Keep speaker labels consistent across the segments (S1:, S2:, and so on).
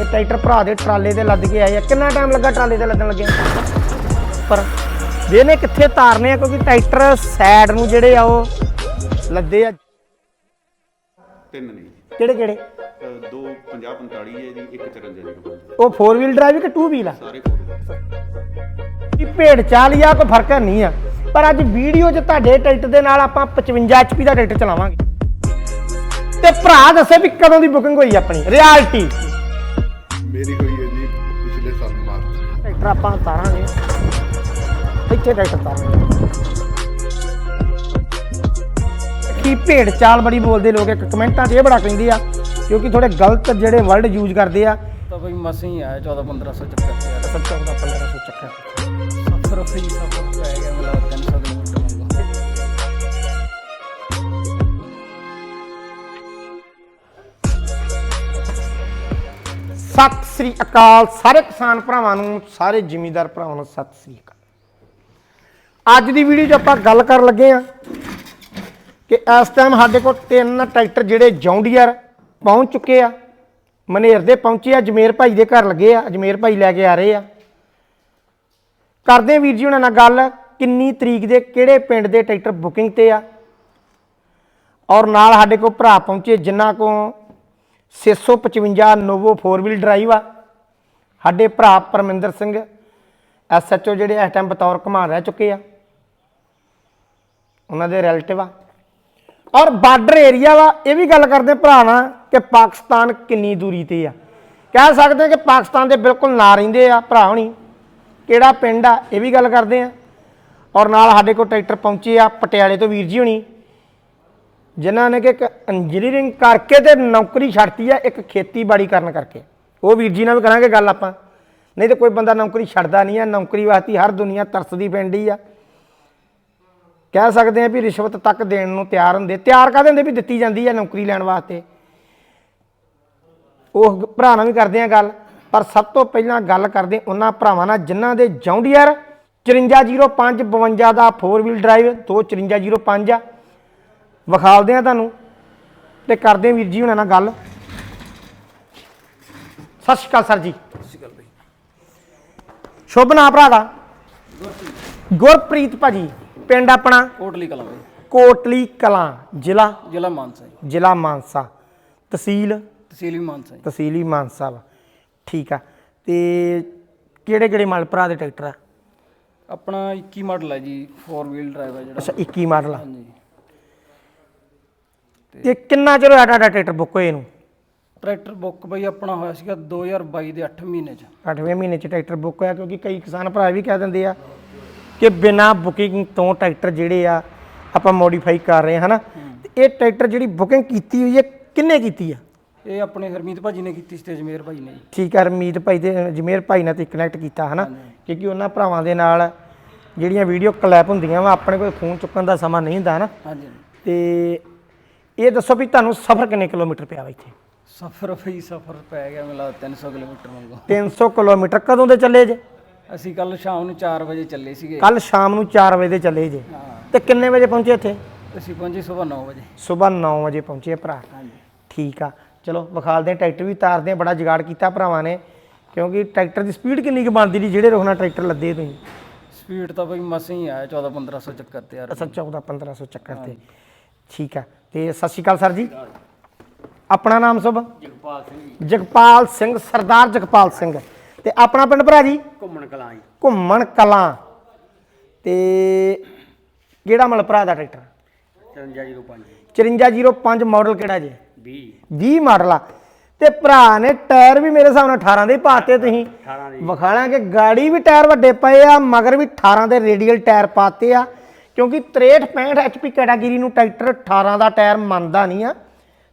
S1: ਇਹ ਟਰੈਕਟਰ ਭਰਾ ਦੇ ਟਰਾਲੇ ਤੇ ਲੱਦ ਕੇ ਆਏ ਆ। ਕਿੰਨਾ ਟਾਈਮ ਲੱਗਾ ਟਰਾਲੇ ਤੇ ਲੱਦਣ ਲੱਗੇ? ਪਰ ਵੇਨੇ ਕਿੱਥੇ ਤਾਰਨੇ ਆ? ਕਿਉਂਕਿ ਟਰੈਕਟਰ ਸਾਈਡ ਨੂੰ ਜਿਹੜੇ ਆ ਉਹ ਲੱਦੇ ਆ।
S2: ਤਿੰਨ ਨੇ
S1: ਕਿਹੜੇ ਕਿਹੜੇ?
S2: ਅਹ ਦੋ 50 45 ਹੈ ਜੀ ਇੱਕ 54 ਦੀ ਕੰਪਨੀ
S1: ਉਹ 4 ਵੀਲ ਡਰਾਈਵ ਕਿ 2 ਵੀਲ ਆ?
S2: ਸਾਰੇ ਫੋਰ
S1: ਕੀ ਭੇਡ ਚਾਲ ਕੋਈ ਫ਼ਰਕ ਨਹੀਂ ਆ। ਪਰ ਅੱਜ ਵੀਡੀਓ 'ਚ ਤੁਹਾਡੇ ਟਰੈਕਟਰ ਦੇ ਨਾਲ ਆਪਾਂ 55 HP ਦਾ ਟਰੈਕਟਰ ਚਲਾਵਾਂਗੇ। ਤੇ ਭਰਾ ਦੱਸੇ ਵੀ ਕਦੋਂ ਦੀ ਬੁਕਿੰਗ ਹੋਈ ਆਪਣੀ? ਰਿਐਲਿਟੀ
S3: ਮੇਰੀ ਹੋਈ ਹੈ ਜੀ ਪਿਛਲੇ ਸਾਲ ਮਾਰਚ।
S1: ਟਰੈਕਟਰ ਆਪਾਂ ਤਾਰਾਂਗੇ ਇੱਥੇ ਟਰੈਕਟਰ ਤਾਰਾਂਗੇ ਕੀ ਭੇਡ ਚਾਲ ਬੜੀ ਬੋਲਦੇ ਲੋਕ ਇੱਕ ਕਮੈਂਟਾਂ 'ਚ ਇਹ ਬੜਾ ਕਹਿੰਦੇ ਆ ਕਿਉਂਕਿ ਥੋੜੇ ਗਲਤ ਜਿਹੜੇ ਵਰਡ ਯੂਜ਼ ਕਰਦੇ ਆ।
S4: ਤਾਂ ਬਈ ਮਸੀਂ ਹੀ ਆਇਆ 14 1500 ਚੱਕਰ ਤੇ ਯਾਰ
S1: ਸੱਚਾ ਉਹਦਾ 1500 ਚੱਕਰ।
S4: ਸਫਰ ਫਈ ਸਫਰ
S1: ਸਤਿ ਸ੍ਰੀ ਅਕਾਲ ਸਾਰੇ ਕਿਸਾਨ ਭਰਾਵਾਂ ਨੂੰ, ਸਾਰੇ ਜ਼ਿਮੀਂਦਾਰ ਭਰਾਵਾਂ ਨੂੰ ਸਤਿ ਸ੍ਰੀ ਅਕਾਲ। ਅੱਜ ਦੀ ਵੀਡੀਓ 'ਚ ਆਪਾਂ ਗੱਲ ਕਰਨ ਲੱਗੇ ਆ ਕਿ ਇਸ ਟਾਈਮ ਸਾਡੇ ਕੋਲ ਤਿੰਨ ਟਰੈਕਟਰ ਜਿਹੜੇ ਜੌਂਡੀਅਰ ਪਹੁੰਚ ਚੁੱਕੇ ਆ, ਮਨੇਰ ਦੇ ਪਹੁੰਚੇ ਆ, ਜਮੇਰ ਭਾਈ ਦੇ ਘਰ ਲੱਗੇ ਆ, ਜਮੇਰ ਭਾਈ ਲੈ ਕੇ ਆ ਰਹੇ ਆ। ਕਰਦੇ ਵੀਰ ਜੀ ਉਹਨਾਂ ਨਾਲ ਗੱਲ, ਕਿੰਨੀ ਤਰੀਕ ਦੇ ਕਿਹੜੇ ਪਿੰਡ ਦੇ ਟਰੈਕਟਰ ਬੁਕਿੰਗ ਤੇ ਆ। ਔਰ ਨਾਲ ਸਾਡੇ ਕੋਲ ਭਰਾ ਪਹੁੰਚੇ ਜਿਨ੍ਹਾਂ ਕੋ 655 ਨੋਵੋ 4 ਵੀਲ ਡਰਾਈਵ ਆ। ਸਾਡੇ ਭਰਾ ਪਰਮਿੰਦਰ ਸਿੰਘ ਐਸਐਚਓ ਜਿਹੜੇ ਇਸ ਟਾਈਮ ਬਤੌਰ ਕਮਾਨ ਰਹਿ ਚੁੱਕੇ ਆ। ਉਹਨਾਂ ਦੇ ਰਿਲੇਟਿਵ ਆ। ਔਰ ਬਾਰਡਰ ਏਰੀਆ ਵਾ, ਇਹ ਵੀ ਗੱਲ ਕਰਦੇ ਭਰਾ ਨਾਲ ਕਿ ਪਾਕਿਸਤਾਨ ਕਿੰਨੀ ਦੂਰੀ ਤੇ ਆ। ਕਹਿ ਸਕਦੇ ਕਿ ਪਾਕਿਸਤਾਨ ਦੇ ਬਿਲਕੁਲ ਨਾ ਰਹਿੰਦੇ ਆ ਭਰਾ ਹੁਣੀ। ਕਿਹੜਾ ਪਿੰਡ ਆ, ਇਹ ਵੀ ਗੱਲ ਕਰਦੇ ਆ। ਔਰ ਨਾਲ ਸਾਡੇ ਕੋਲ ਟਰੈਕਟਰ ਪਹੁੰਚੇ ਆ, ਪਟਿਆਲੇ ਤੋਂ ਵੀਰ ਜੀ ਹੁਣੀ। ਜਿਨ੍ਹਾਂ ਨੇ ਕਿ ਇੱਕ ਇੰਜੀਨੀਅਰਿੰਗ ਕਰਕੇ ਤੇ ਨੌਕਰੀ ਛੱਡਤੀ ਆ ਇੱਕ ਖੇਤੀਬਾੜੀ ਕਰਨ ਕਰਕੇ। ਉਹ ਵੀਰ ਜੀ ਨਾਲ ਵੀ ਕਰਾਂਗੇ ਗੱਲ ਆਪਾਂ। ਨਹੀਂ ਤੇ ਕੋਈ ਬੰਦਾ ਨੌਕਰੀ ਛੱਡਦਾ ਨਹੀਂ ਆ, ਨੌਕਰੀ ਵਾਸਤੇ ਹਰ ਦੁਨੀਆ ਤਰਸਦੀ ਪੈਂਦੀ ਆ। ਕਹਿ ਸਕਦੇ ਆ ਵੀ ਰਿਸ਼ਵਤ ਤੱਕ ਦੇਣ ਨੂੰ ਤਿਆਰ ਹੁੰਦੇ। ਤਿਆਰ ਕਾਹਦੇ ਦਿੰਦੇ ਵੀ ਦਿੱਤੀ ਜਾਂਦੀ ਆ ਨੌਕਰੀ ਲੈਣ ਵਾਸਤੇ। ਉਹ ਭਰਾ ਨਾਲ ਵੀ ਕਰਦੇ ਆ ਗੱਲ। ਪਰ ਸਭ ਤੋਂ ਪਹਿਲਾਂ ਗੱਲ ਕਰਦੇ ਉਹਨਾਂ ਭਰਾਵਾਂ ਨਾਲ ਜਿਨ੍ਹਾਂ ਦੇ ਜੌਂਡੀਅਰ 5405 52 ਦਾ 4 ਵੀਲ ਡਰਾਈਵ 25405 ਆ। ਵਿਖਾਲਦੇ ਆ ਤੁਹਾਨੂੰ ਤੇ ਕਰਦੇ ਆ ਵੀਰ ਜੀ ਹੁਣਾਂ ਨਾਲ ਗੱਲ। ਸਤਿ ਸ਼੍ਰੀ ਅਕਾਲ ਸਰ ਜੀ। ਸ਼ੁਭ ਨਾਮ ਭਰਾ ਦਾ ਗੁਰਪ੍ਰੀਤ ਭਾਜੀ ਪਿੰਡ ਆਪਣਾ
S4: ਕੋਟਲੀ ਕਲਾਂ ਬਈ।
S1: ਕੋਟਲੀ ਕਲਾਂ ਜ਼ਿਲ੍ਹਾ?
S4: ਜ਼ਿਲ੍ਹਾ ਮਾਨਸਾ ਜੀ।
S1: ਜ਼ਿਲ੍ਹਾ ਮਾਨਸਾ। ਤਹਿਸੀਲ?
S4: ਤਹਿਸੀਲ ਵੀ ਮਾਨਸਾ ਜੀ।
S1: ਤਹਿਸੀਲ ਹੀ ਮਾਨਸਾ ਵਾ। ਠੀਕ ਆ। ਤੇ ਕਿਹੜੇ ਕਿਹੜੇ ਮਾਲ ਭਰਾ ਦੇ ਟਰੈਕਟਰ ਆ?
S4: ਆਪਣਾ 21 ਮਾਡਲ ਹੈ ਜੀ 4 ਵੀਲ ਡਰਾਈਵ ਹੈ ਜਿਹੜਾ।
S1: ਅੱਛਾ 21 ਮਾਡਲ ਆ।
S4: ਹਾਂਜੀ।
S1: ਤੇ ਕਿੰਨਾ ਚਿਰ ਹੋਇਆ ਤੁਹਾਡਾ ਟਰੈਕਟਰ ਬੁੱਕ ਹੋਏ ਨੂੰ?
S4: ਟਰੈਕਟਰ ਬੁੱਕ ਬਈ ਆਪਣਾ ਹੋਇਆ ਸੀਗਾ 2022 ਦੇ 8 ਮਹੀਨੇ ਚ।
S1: 8ਵੇਂ ਮਹੀਨੇ ਚ ਟਰੈਕਟਰ ਬੁੱਕ ਹੋਇਆ ਕਿਉਂਕਿ ਕਈ ਕਿਸਾਨ ਭਰਾ ਵੀ ਕਹਿ ਦਿੰਦੇ ਆ ਕਿ ਬਿਨਾ ਬੁਕਿੰਗ ਤੋਂ ਟਰੈਕਟਰ ਜਿਹੜੇ ਆ ਆਪਾਂ ਮੋਡੀਫਾਈ ਕਰ ਰਹੇ ਹਾਂ ਹਨਾ? ਤੇ ਇਹ ਟਰੈਕਟਰ ਜਿਹੜੀ ਬੁਕਿੰਗ ਕੀਤੀ ਹੋਈ ਹੈ ਕਿੰਨੇ ਕੀਤੀ ਆ?
S4: ਇਹ ਆਪਣੇ ਹਰਮੀਤ ਭਾਜੀ ਨੇ ਕੀਤੀ ਸੀ ਤੇ ਜਮੇਰ ਭਾਜੀ ਨੇ ਜੀ।
S1: ਠੀਕ ਆ ਰਮੀਤ ਭਾਈ ਤੇ ਜਮੇਰ ਭਾਈ ਨਾਲ ਤੇ ਕਨੈਕਟ ਕੀਤਾ ਹਨਾ? ਕਿਉਂਕਿ ਉਹਨਾਂ ਭਰਾਵਾਂ ਦੇ ਨਾਲ ਜਿਹੜੀਆਂ ਵੀਡੀਓ ਕਲੈਪ ਹੁੰਦੀਆਂ ਵਾ ਆਪਣੇ ਕੋਲ ਫੋਨ ਚੁੱਕਣ ਦਾ ਸਮਾਂ ਨਹੀਂ ਹੁੰਦਾ ਹਨਾ?
S4: ਹਾਂਜੀ।
S1: ਤੇ ਇਹ ਦੱਸੋ ਵੀ ਤੁਹਾਨੂੰ ਸਫ਼ਰ ਕਿੰਨੇ ਕਿਲੋਮੀਟਰ ਪਿਆ ਵਾ ਇੱਥੇ?
S4: ਸਫਰ ਫਈ ਸਫਰ ਪੈ ਗਿਆ ਮਤਲਬ 300 ਕਿਲੋਮੀਟਰ ਮੰਗੋ
S1: 300 ਕਿਲੋਮੀਟਰ ਕਦੋਂ ਦੇ ਚੱਲੇ ਜੇ?
S4: ਅਸੀਂ ਕੱਲ ਸ਼ਾਮ ਨੂੰ 4 ਵਜੇ ਚੱਲੇ ਸੀਗੇ।
S1: ਕੱਲ ਸ਼ਾਮ ਨੂੰ 4 ਵਜੇ ਦੇ ਚੱਲੇ ਜੇ। ਤੇ ਕਿੰਨੇ ਵਜੇ ਪਹੁੰਚੇ ਇੱਥੇ?
S4: ਅਸੀਂ ਪਹੁੰਚੇ ਸਵੇਰ 9 ਵਜੇ।
S1: ਸਵੇਰ 9 ਵਜੇ ਪਹੁੰਚੇ ਭਰਾ।
S4: ਹਾਂਜੀ।
S1: ਠੀਕ ਆ। ਚਲੋ ਵਿਖਾਲਦੇ ਹਾਂ ਟਰੈਕਟਰ ਵੀ ਤਾਰਦੇ ਹਾਂ ਬੜਾ ਜੁਗਾੜ ਕੀਤਾ ਭਰਾਵਾਂ ਨੇ। ਕਿਉਂਕਿ ਟਰੈਕਟਰ ਦੀ ਸਪੀਡ ਕਿੰਨੀ ਕੁ ਬਣਦੀ ਦੀ ਜਿਹੜੇ ਰੋਹਣਾ ਟਰੈਕਟਰ ਲੱਦੇ ਤੁਸੀਂ?
S4: ਸਪੀਡ ਤਾਂ ਬਈ ਮਸੀਂ ਹੀ ਆਇਆ 14 1500 ਚੱਕਰ ਤੇ ਯਾਰ
S1: ਅੱਛਾ 14 1500 ਚੱਕਰ ਤੇ। ਠੀਕ ਆ। ਤੇ ਸਤਿ ਸ਼੍ਰੀ ਅਕਾਲ ਸਰ ਜੀ। ਆਪਣਾ ਨਾਮ ਸੁਭ?
S4: ਜਗਪਾਲ ਸਿੰਘ
S1: ਜਗਪਾਲ ਸਿੰਘ ਸਰਦਾਰ ਜਗਪਾਲ ਸਿੰਘ। ਤੇ ਆਪਣਾ ਪਿੰਡ ਭਰਾ ਜੀ?
S4: ਘੁੰਮਣ ਕਲਾਂ ਜੀ।
S1: ਘੁੰਮਣ ਕਲਾਂ। ਤੇ ਕਿਹੜਾ ਮਲ ਭਰਾ ਦਾ ਟਰੈਕਟਰ?
S4: 5305
S1: 5405 ਮਾਡਲ ਕਿਹੜਾ ਜੀ?
S4: 20
S1: 20 ਮਾਡਲ ਆ। ਤੇ ਭਰਾ ਨੇ ਟਾਇਰ ਵੀ ਮੇਰੇ ਹਿਸਾਬ ਨਾਲ 18 ਦੇ ਪਾਤੇ ਤੁਸੀਂ।
S4: 18 ਦੇ
S1: ਵਿਖਾਣਾ ਕਿ ਗਾੜੀ ਵੀ ਟਾਇਰ ਵੱਡੇ ਪਏ ਆ ਮਗਰ ਵੀ 18 ਦੇ ਰੇਡੀਅਲ ਟਾਇਰ ਪਾਤੇ ਆ। ਕਿਉਂਕਿ 63 65 ਐਚਪੀ ਕੈਟਾਗਰੀ ਨੂੰ ਟਰੈਕਟਰ 18 ਦਾ ਟਾਇਰ ਮੰਨਦਾ ਨਹੀਂ ਆ।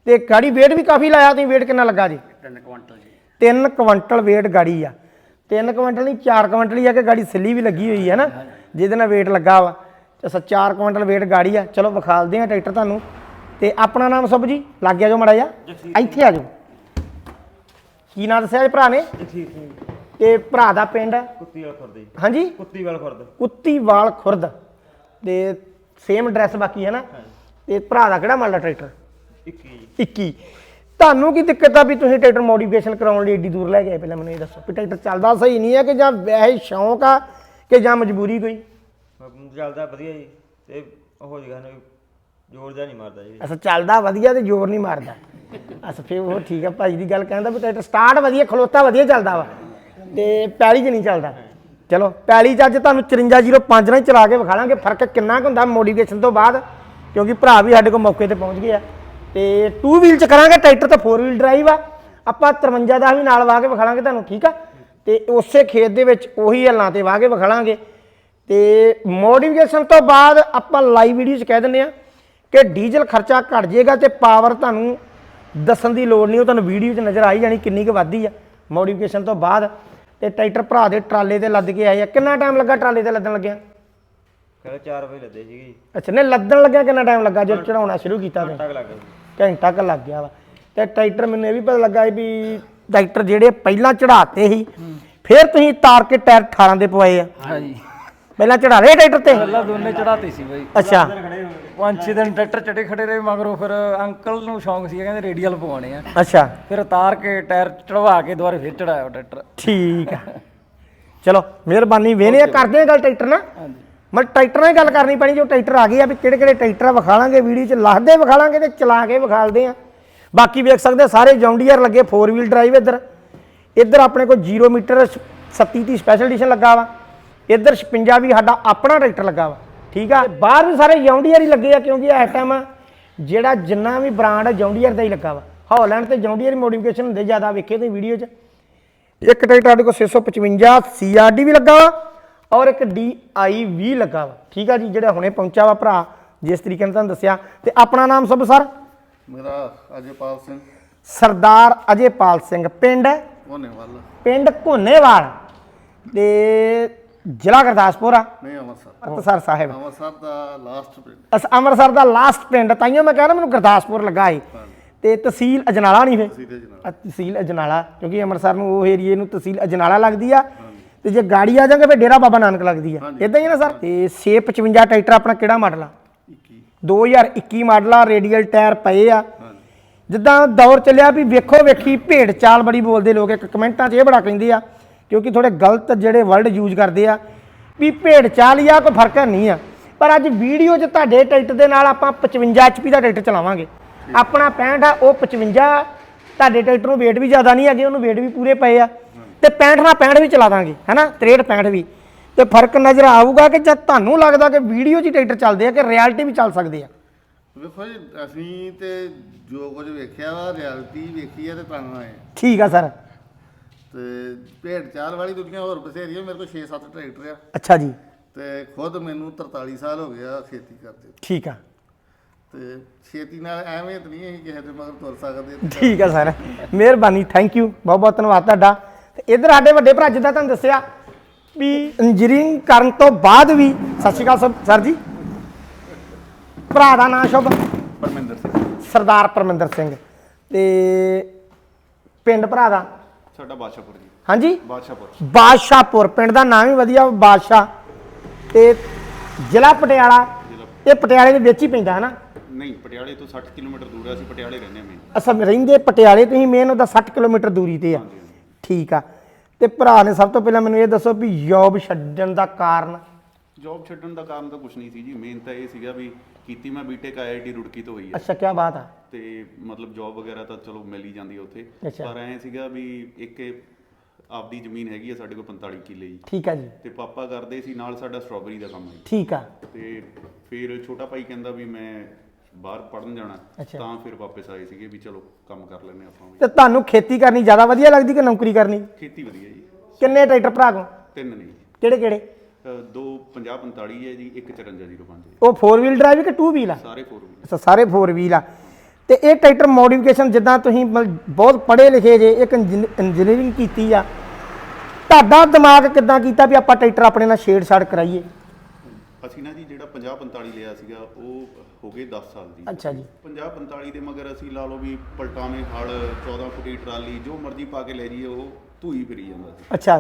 S1: ਤੇ ਗਾੜੀ weight ਵੀ ਕਾਫੀ ਲਾਇਆ ਤੁਸੀਂ weight ਕਿੰਨਾ ਲੱਗਾ ਜੀ?
S4: 3 ਕੁਇੰਟਲ ਜੀ।
S1: 3 ਕੁਇੰਟਲ weight ਗਾੜੀ ਆ। 3 ਕੁਇੰਟਲ ਨਹੀਂ 4 ਕੁਇੰਟਲ ਹੀ ਆ ਕਿ ਗਾੜੀ ਸਿੱਲੀ ਵੀ ਲੱਗੀ ਹੋਈ ਹੈ ਨਾ ਜਿਹਦੇ ਨਾਲ weight ਲੱਗਾ ਵਾ। ਤੇ 4 ਕੁਇੰਟਲ weight ਗਾੜੀ ਆ। ਚਲੋ ਵਿਖਾਲਦੇ ਆ ਟਰੈਕਟਰ ਤੁਹਾਨੂੰ। ਤੇ ਆਪਣਾ ਨਾਮ ਸੁਭ ਜੀ ਲੱਗ ਗਿਆ ਜੋ ਮੜਾ ਜਾ ਇੱਥੇ ਆ ਜਾਓ। ਕੀ ਨਾਮ ਦੱਸਿਆ ਜੀ ਭਰਾ ਨੇ? ਤੇ ਭਰਾ ਦਾ ਪਿੰਡ?
S2: ਕੁੱਤੀਵਾਲ ਖੁਰਦ
S1: ਹਾਂਜੀ?
S2: ਕੁੱਤੀਵਾਲ ਖੁਰਦ।
S1: ਕੁੱਤੀਵਾਲ ਖੁਰਦ। ਤੇ ਸੇਮ ਐਡਰੈਸ ਬਾਕੀ ਹੈ ਨਾ। ਤੇ ਭਰਾ ਦਾ ਕਿਹੜਾ ਮਾਡਲ ਟਰੈਕਟਰ?
S2: 21
S1: 21 ਤੁਹਾਨੂੰ ਕੀ ਦਿੱਕਤ ਆ ਵੀ ਤੁਸੀਂ ਟਰੈਕਟਰ ਮੋਡੀਫਿਕੇਸ਼ਨ ਕਰਾਉਣ ਲਈ ਏਡੀ ਦੂਰ ਲੈ ਗਏ ਪਹਿਲਾਂ ਮੈਨੂੰ ਇਹ ਦੱਸੋ ਵੀ ਟਰੈਕਟਰ ਚੱਲਦਾ ਸਹੀ ਨਹੀਂ ਹੈ ਕਿ ਜਾਂ ਵੈਸੇ ਸ਼ੌਂਕ ਆ ਕਿ ਜਾਂ ਮਜਬੂਰੀ ਕੋਈ?
S5: ਚੱਲਦਾ ਵਧੀਆ ਜੀ ਤੇ ਉਹ ਜਗਾ ਨੇ ਜ਼ੋਰ ਜਿਹਾ ਨਹੀਂ ਮਾਰਦਾ ਜੀ।
S1: ਅਸਾਂ ਚੱਲਦਾ ਵਧੀਆ ਤੇ ਜ਼ੋਰ ਨਹੀਂ ਮਾਰਦਾ। ਅਸਾਂ ਫੇਰ ਉਹ ਠੀਕ ਆ ਭਾਈ ਦੀ ਗੱਲ ਕਹਿੰਦਾ ਵੀ ਟਰੈਕਟਰ ਸਟਾਰਟ ਵਧੀਆ ਖਲੋਤਾ ਵਧੀਆ ਚੱਲਦਾ ਵਾ। ਤੇ ਪੈਲੀ 'ਚ ਨਹੀਂ ਚੱਲਦਾ। ਚਲੋ, ਪੈਲੀ 'ਚ ਅੱਜ ਤੁਹਾਨੂੰ 5405 ਨਾਲ ਹੀ ਚਲਾ ਕੇ ਵਿਖਾ ਲਾਂਗੇ। ਫ਼ਰਕ ਕਿੰਨਾ ਕੁ ਹੁੰਦਾ ਮੋਡੀਫਿਕੇਸ਼ਨ ਤੋਂ ਬਾਅਦ? ਕਿਉਂਕਿ ਭਰਾ ਵੀ ਸਾਡੇ ਕੋਲ ਮੌਕੇ ਤੇ ਪਹੁੰਚ ਗਏ ਆ ਤੇ 2 ਵੀਲ 'ਚ ਕਰਾਂਗੇ, ਟਰੈਕਟਰ ਤਾਂ 4 ਵੀਲ ਡਰਾਈਵ ਆ। ਆਪਾਂ 53 ਦਾ ਵੀ ਨਾਲ ਵਾਹ ਕੇ ਵਿਖਾ ਲਾਂਗੇ ਤੁਹਾਨੂੰ, ਠੀਕ ਆ? ਤੇ ਉਸੇ ਖੇਤ ਦੇ ਵਿੱਚ ਉਹੀ ਹੱਲਾਂ ਤੇ ਵਾਹ ਕੇ ਵਿਖਾ ਲਾਂਗੇ। ਤੇ ਮੋਡੀਫਿਕੇਸ਼ਨ ਤੋਂ ਬਾਅਦ ਆਪਾਂ ਲਾਈਵ ਵੀਡੀਓ 'ਚ ਕਹਿ ਦਿੰਦੇ ਆ ਕਿ ਡੀਜ਼ਲ ਖਰਚਾ ਘਟ ਜਾਏਗਾ ਤੇ ਪਾਵਰ ਤੁਹਾਨੂੰ ਦੱਸਣ ਦੀ ਲੋੜ ਨਹੀਂ, ਉਹ ਤੁਹਾਨੂੰ ਵੀਡੀਓ 'ਚ ਨਜ਼ਰ ਆਈ ਜਾਣੀ ਕਿੰਨੀ ਕੁ ਵੱਧਦੀ ਆ। ਮੋਡੀਫਿਕੇਸ਼ਨ ਤੋਂ ਬਾਅਦ ਤੇ ਟਰੈਕਟਰ ਭਰਾ ਦੇ ਟਰਾਲੇ ਤੇ ਲੱਦ ਕੇ ਆਏ ਆ। ਕਿੰਨਾ ਟਾਈਮ ਲੱਗਾ ਟਰਾਲੇ ਤੇ ਲੱਦਣ ਲੱਗਿਆ?
S5: ਕਹਿੰਦੇ 4 ਵਜੇ ਲੱਦੇ ਸੀਗੇ ਜੀ।
S1: ਅੱਛਾ ਨੇ ਲੱਦਣ ਲੱਗਿਆ ਕਿੰਨਾ ਟਾਈਮ ਲੱਗਾ? ਜਦੋਂ ਚੜਾਉਣਾ ਸ਼ੁਰੂ ਕੀਤਾ ਤੇ।
S5: ਟੱਕ ਲੱਗ ਗਿਆ ਜੀ।
S1: ਘੰਟਾ ਕੁ ਲੱਗ ਗਿਆ ਵਾ। ਤੇ ਟਰੈਕਟਰ ਮੈਨੂੰ ਇਹ ਵੀ ਪਤਾ ਲੱਗਾ ਸੀ ਵੀ ਟਰੈਕਟਰ ਜਿਹੜੇ ਪਹਿਲਾਂ ਚੜਾਤੇ ਸੀ ਫਿਰ ਤੁਸੀਂ ਤਾਰ ਕੇ ਟਾਇਰ 18 ਦੇ ਪਵਾਏ ਆ।
S4: ਹਾਂਜੀ।
S1: ਪਹਿਲਾਂ ਚੜਾ ਲਏ ਟਰੈਕਟਰ ਤੇ?
S4: ਪਹਿਲਾਂ ਦੋਨੇ ਚੜਾਤੇ ਸੀ ਬਾਈ।
S1: ਅੱਛਾ।
S4: ਪੰਜ ਛੇ ਦਿਨ ਟਰੈਕਟਰ ਚੜੇ ਖੜੇ ਰਹੇ ਮਗਰੋਂ ਫਿਰ ਅੰਕਲ ਨੂੰ ਸ਼ੌਂਕ ਸੀ ਕਹਿੰਦੇ ਰੇਡੀਅਲ ਪਵਾਉਣੇ ਆ।
S1: ਅੱਛਾ।
S4: ਫਿਰ ਉਤਾਰ ਕੇ ਟਾਇਰ ਚੜਵਾ ਕੇ ਦੁਬਾਰਾ ਫਿਰ ਚੜਾਇਆ ਉਹ ਟਰੈਕਟਰ।
S1: ਠੀਕ ਆ। ਚਲੋ ਮਿਹਰਬਾਨੀ ਵੇਨੇ ਕਰਦੇ ਆ ਗੱਲ ਟਰੈਕਟਰ ਨਾਲ ਮੈਂ ਟਰੈਕਟਰ ਨਾਲ ਹੀ ਗੱਲ ਕਰਨੀ ਪੈਣੀ ਜੋ ਟਰੈਕਟਰ ਆ ਗਏ ਆ ਵੀ ਕਿਹੜੇ ਕਿਹੜੇ ਟਰੈਕਟਰ ਆ ਵਿਖਾ ਲਾਂਗੇ ਵੀਡੀਓ 'ਚ ਲੱਖਦੇ ਵਿਖਾ ਲਾਂਗੇ ਤੇ ਚਲਾ ਕੇ ਵਿਖਾਲਦੇ ਆ। ਬਾਕੀ ਵੇਖ ਸਕਦੇ ਸਾਰੇ ਜੌਂਡੀਅਰ ਲੱਗੇ 4 ਵੀਲ ਡਰਾਈਵ ਇੱਧਰ। ਇੱਧਰ ਆਪਣੇ ਕੋਲ 0 ਮੀਟਰ 37 ਦੀ ਸਪੈਸ਼ਲ ਐਡੀਸ਼ਨ ਲੱਗਾ ਵਾ। ਇੱਧਰ 56 ਵੀ ਸਾਡਾ ਆਪਣਾ ਟਰੈਕਟਰ ਲੱਗਾ ਵਾ। ਠੀਕ ਆ? ਬਾਹਰ ਵੀ ਸਾਰੇ ਜੌਂਡੀਅਰ ਹੀ ਲੱਗੇ ਆ ਕਿਉਂਕਿ ਇਸ ਟਾਈਮ ਜਿਹੜਾ ਜਿੰਨਾ ਵੀ ਬ੍ਰਾਂਡ ਜੌਂਡੀਅਰ ਦਾ ਹੀ ਲੱਗਾ ਵਾ। ਹਾਲੈਂਡ ਤੇ ਜੌਂਡੀਅਰ ਮੋਡੀਫਿਕੇਸ਼ਨ ਹੁੰਦੇ ਜ਼ਿਆਦਾ ਵੇਖੇ ਤੁਸੀਂ ਵੀਡੀਓ 'ਚ। ਇੱਕ ਟਰੈਕਟਰ ਸਾਡੇ ਕੋਲ 655 ਸੀਆਰਡੀ ਵੀ ਲੱਗਾ ਵਾ ਔਰ ਇੱਕ ਡੀਆਈ ਵੀ ਲੱਗਾ ਵਾ। ਠੀਕ ਆ ਜੀ ਜਿਹੜਾ ਹੁਣੇ ਪਹੁੰਚਾ ਵਾ ਭਰਾ ਜਿਸ ਤਰੀਕੇ ਨਾਲ ਤੁਹਾਨੂੰ ਦੱਸਿਆ। ਤੇ ਆਪਣਾ ਨਾਮ ਸਭ ਸਰ?
S3: ਮੇਰਾ ਅਜੇਪਾਲ ਸਿੰਘ।
S1: ਸਰਦਾਰ ਅਜੇਪਾਲ ਸਿੰਘ ਪਿੰਡ?
S3: ਹੋਨੇਵਾਲ
S1: ਪਿੰਡ ਘੋਨੇਵਾਲ। ਤੇ ਜ਼ਿਲ੍ਹਾ ਗੁਰਦਾਸਪੁਰ ਆ।
S3: ਨਹੀਂ ਅੰਮ੍ਰਿਤਸਰ।
S1: ਅੰਮ੍ਰਿਤਸਰ ਸਾਹਿਬ।
S3: ਅੰਮ੍ਰਿਤਸਰ ਦਾ ਲਾਸਟ ਪਿੰਡ।
S1: ਅਸ ਅੰਮ੍ਰਿਤਸਰ ਦਾ ਲਾਸਟ ਪਿੰਡ ਤਾਈਓ ਮੈਂ ਕਹਿੰਦਾ ਮੈਨੂੰ ਗੁਰਦਾਸਪੁਰ ਲੱਗਾ ਏ ਤੇ ਤਹਿਸੀਲ ਅਜਨਾਲਾ ਨਹੀਂ ਫੇ ਤਹਿਸੀਲ ਅਜਨਾਲਾ। ਕਿਉਂਕਿ ਅੰਮ੍ਰਿਤਸਰ ਨੂੰ ਉਹ ਏਰੀਏ ਨੂੰ ਤਹਿਸੀਲ ਅਜਨਾਲਾ ਲੱਗਦੀ ਆ। ਤੇ ਜੇ ਗਾੜੀ ਆ ਜਾਗੇ ਫਿਰ ਡੇਰਾ ਬਾਬਾ ਨਾਨਕ ਲੱਗਦੀ ਆ। ਇਦਾਂ ਹੀ ਨਾ ਸਰ? ਤੇ 655 ਟਰੈਕਟਰ ਆਪਣਾ ਕਿਹੜਾ ਮਾਡਲ ਆ?
S3: 21
S1: 2021 ਮਾਡਲ ਆ ਰੇਡੀਅਲ ਟਾਇਰ ਪਏ ਆ। ਜਿੱਦਾਂ ਦੌਰ ਚੱਲਿਆ ਵੀ ਵੇਖੋ ਵੇਖੀ ਭੇਡ ਚਾਲ ਬੜੀ ਬੋਲਦੇ ਲੋਕ ਇੱਕ ਕਮੈਂਟਾਂ 'ਚ ਇਹ ਬੜਾ ਕਹਿੰਦੇ ਆ ਕਿਉਂਕਿ ਥੋੜੇ ਗਲਤ ਜਿਹੜੇ ਵਰਡ ਯੂਜ਼ ਕਰਦੇ ਆ ਵੀ ਭੇਡ ਚਾਲ ਹੀ ਆ ਕੋਈ ਫ਼ਰਕ ਨਹੀਂ ਆ। ਪਰ ਅੱਜ ਵੀਡੀਓ 'ਚ ਤੁਹਾਡੇ ਟਰੈਕਟਰ ਦੇ ਨਾਲ ਆਪਾਂ 55 HP ਦਾ ਟਰੈਕਟਰ ਚਲਾਵਾਂਗੇ। ਆਪਣਾ 65 ਆ ਉਹ 55 ਤੁਹਾਡੇ ਟਰੈਕਟਰ ਨੂੰ weight ਵੀ ਜ਼ਿਆਦਾ ਨਹੀਂ ਹੈਗੇ ਉਹਨੂੰ weight ਵੀ ਪੂਰੇ ਪਏ ਆ। ਤੇ 65 ਨਾਲ 65 ਵੀ ਚਲਾ ਦਾਂਗੇ ਹੈਨਾ? 63 65 ਵੀ। ਤੇ ਫ਼ਰਕ ਨਜ਼ਰ ਆਊਗਾ ਕਿ ਜਦ ਤੁਹਾਨੂੰ ਲੱਗਦਾ ਕਿ ਵੀਡੀਓ 'ਚ ਹੀ ਟਰੈਕਟਰ ਚੱਲਦੇ ਆ ਕਿ ਰਿਐਲਿਟੀ ਵੀ ਚੱਲ ਸਕਦੇ ਆ?
S3: ਵੇਖੋ ਜੀ ਅਸੀਂ ਤੇ ਜੋ ਕੁਝ ਵੇਖਿਆ ਵਾ ਰਿਐਲਿਟੀ ਵੇਖੀ ਆ ਤੇ ਤਾਂ ਆਏ
S1: ਠੀਕ ਆ ਸਰ।
S3: ਤੇ ਭੇਡ ਚਾਲ ਵਾਲੀ ਦੁਨੀਆ ਹੋਰ ਬਥੇਰੀ ਆ ਮੇਰੇ ਕੋਲ 6-7 ਟਰੈਕਟਰ ਆ।
S1: ਅੱਛਾ ਜੀ।
S3: ਤੇ ਖੁਦ ਮੈਨੂੰ 43 ਸਾਲ ਹੋ ਗਿਆ ਖੇਤੀ ਕਰਦੇ
S1: ਠੀਕ ਆ।
S3: ਤੇ ਛੇਤੀ ਨਾਲ ਐਵੇਂ ਤਾਂ ਨਹੀਂ ਅਸੀਂ ਕਿਸੇ ਦੇ ਮਗਰ ਤੁਰ ਸਕਦੇ।
S1: ਠੀਕ ਆ ਸਰ। ਮਿਹਰਬਾਨੀ ਥੈਂਕ ਯੂ ਬਹੁਤ ਬਹੁਤ ਧੰਨਵਾਦ ਤੁਹਾਡਾ। ਤੇ ਇਧਰ ਸਾਡੇ ਵੱਡੇ ਭਰਾ ਜਿੱਦਾਂ ਤੁਹਾਨੂੰ ਦੱਸਿਆ ਵੀ ਇੰਜੀਨੀਅਰਿੰਗ ਕਰਨ ਤੋਂ ਬਾਅਦ ਵੀ ਸਤਿ ਸ਼੍ਰੀ ਅਕਾਲ ਸਰ ਜੀ। ਭਰਾ ਦਾ ਨਾਮ ਸ਼ੁਭ?
S2: ਪਰਮਿੰਦਰ ਸਿੰਘ।
S1: ਸਰਦਾਰ ਪਰਮਿੰਦਰ ਸਿੰਘ। ਤੇ ਪਿੰਡ ਭਰਾ ਦਾ?
S2: ਸਾਡਾ ਬਾਦਸ਼ਾਹਪੁਰ ਜੀ।
S1: ਹਾਂਜੀ?
S2: ਬਾਦਸ਼ਾਹਪੁਰ।
S1: ਬਾਦਸ਼ਾਹਪੁਰ ਪਿੰਡ ਦਾ ਨਾਮ ਹੀ ਵਧੀਆ ਬਾਦਸ਼ਾਹ। ਤੇ ਜ਼ਿਲ੍ਹਾ ਪਟਿਆਲਾ ਇਹ ਪਟਿਆਲੇ ਦੇ ਵਿੱਚ ਹੀ ਪੈਂਦਾ ਹੈ ਨਾ
S2: ਨਹੀਂ ਪਟਿਆਲੇ ਤੋਂ 60 ਕਿਲੋਮੀਟਰ ਦੂਰ ਹੈ ਅਸੀਂ ਪਟਿਆਲੇ ਰਹਿੰਦੇ ਹਾਂ ਮੇਨ
S1: ਅਸਾਂ ਰਹਿੰਦੇ ਪਟਿਆਲੇ ਤੁਸੀਂ ਮੇਨ ਉਹਦਾ 60 ਕਿਲੋਮੀਟਰ ਦੂਰੀ ਤੇ ਆ। ਠੀਕ ਆ। ਤੇ ਭਰਾ ਨੇ ਸਭ ਤੋਂ ਪਹਿਲਾਂ ਮੈਨੂੰ ਇਹ ਦੱਸੋ ਵੀ ਜੌਬ ਛੱਡਣ ਦਾ ਕਾਰਨ?
S2: ਜੌਬ ਛੱਡਣ ਦਾ ਕਾਰਨ ਤਾਂ ਕੁਝ ਨਹੀਂ ਸੀ ਜੀ ਮੇਨ ਤਾਂ ਇਹ ਸੀਗਾ ਵੀ ਕੀਤੀ ਮੈਂ ਬੀਟੈਕ ਆਈਆਈਟੀ ਰੁੜਕੀ ਤੋਂ ਹੋਈ ਹੈ
S1: ਅੱਛਾ ਕੀ ਬਾਤ ਆ।
S2: ਤੇ ਮਤਲਬ ਜੌਬ ਵਗੈਰਾ ਤਾਂ ਚਲੋ ਮਿਲ ਹੀ ਜਾਂਦੀ ਹੈ ਉੱਥੇ।
S1: ਅੱਛਾ।
S2: ਪਰ ਐਂ ਸੀਗਾ ਵੀ ਇੱਕ ਇਹ ਆਪਦੀ ਜ਼ਮੀਨ ਹੈਗੀ ਆ ਸਾਡੇ ਕੋਲ 45 ਕਿੱਲੇ ਜੀ।
S1: ਠੀਕ ਆ ਜੀ।
S2: ਤੇ ਪਾਪਾ ਕਰਦੇ ਸੀ ਨਾਲ ਸਾਡਾ ਸਟ੍ਰਾਬੇਰੀ ਦਾ ਕੰਮ ਹੈ।
S1: ਠੀਕ ਆ।
S2: ਤੇ ਫਿਰ ਛੋਟਾ ਭਾਈ ਕਹਿੰਦਾ ਵੀ ਮੈਂ ਬਾਹਰ ਪੜਨ ਜਾਣਾ।
S1: ਅੱਛਾ।
S2: ਤਾਂ ਫਿਰ ਵਾਪਸ ਆਏ ਸੀਗੇ ਵੀ ਚਲੋ ਕੰਮ ਕਰ ਲੈਨੇ ਆਪਾਂ ਵੀ।
S1: ਤੇ ਤੁਹਾਨੂੰ ਖੇਤੀ ਕਰਨੀ ਜ਼ਿਆਦਾ ਵਧੀਆ ਲੱਗਦੀ ਕਿ ਨੌਕਰੀ ਕਰਨੀ?
S2: ਖੇਤੀ ਵਧੀਆ ਜੀ।
S1: ਕਿੰਨੇ ਟਰੈਕਟਰ ਭਰਾ ਕੋ
S2: ਤਿੰਨ ਨੇ ਜੀ।
S1: ਕਿਹੜੇ ਕਿਹੜੇ
S2: ਦੋ 50 45 ਹੈ ਜੀ ਇੱਕ 5405 ਜੀ
S1: ਉਹ 4 ਵੀਲ ਡਰਾਈਵ ਕਿ 2 ਵੀਲ ਆ
S2: ਸਾਰੇ ਫੋਰ ਵੀ
S1: ਅੱਛਾ ਸਾਰੇ 4 ਵੀਲ ਆ ਤੇ ਇਹ ਟਰੈਕਟਰ ਮੋਡੀਫਿਕੇਸ਼ਨ ਜਿੱਦਾਂ ਤੁਸੀਂ ਮਤਲਬ ਬਹੁਤ ਪੜ੍ਹੇ ਲਿਖੇ ਜੇ ਇੱਕ ਇੰਜੀਨੀਅਰਿੰਗ ਕੀਤੀ ਆ। ਤੁਹਾਡਾ ਦਿਮਾਗ ਕਿੱਦਾਂ ਕੀਤਾ ਵੀ ਆਪਾਂ ਟਰੈਕਟਰ ਆਪਣੇ ਨਾਲ ਛੇੜਛਾੜ ਕਰਾਈਏ?
S2: ਅਸੀਂ ਨਾ ਜੀ ਜਿਹੜਾ 50 45 ਲਿਆ ਸੀਗਾ ਉਹ ਹੋ ਗਏ 10 ਸਾਲ ਦੀ।
S1: ਅੱਛਾ ਜੀ।
S2: 50 45 ਦੇ ਮਗਰ ਅਸੀਂ ਲਾ ਲਓ ਵੀ ਪਲਟਾਵੇਂ ਹਲ 14 ਫੁੱਟੀ ਟਰਾਲੀ ਜੋ ਮਰਜ਼ੀ ਪਾ ਕੇ ਲੈ ਜਾਈਏ ਉਹ ਧੂਈ ਫਿਰੀ ਜਾਂਦਾ ਸੀ।
S1: ਅੱਛਾ।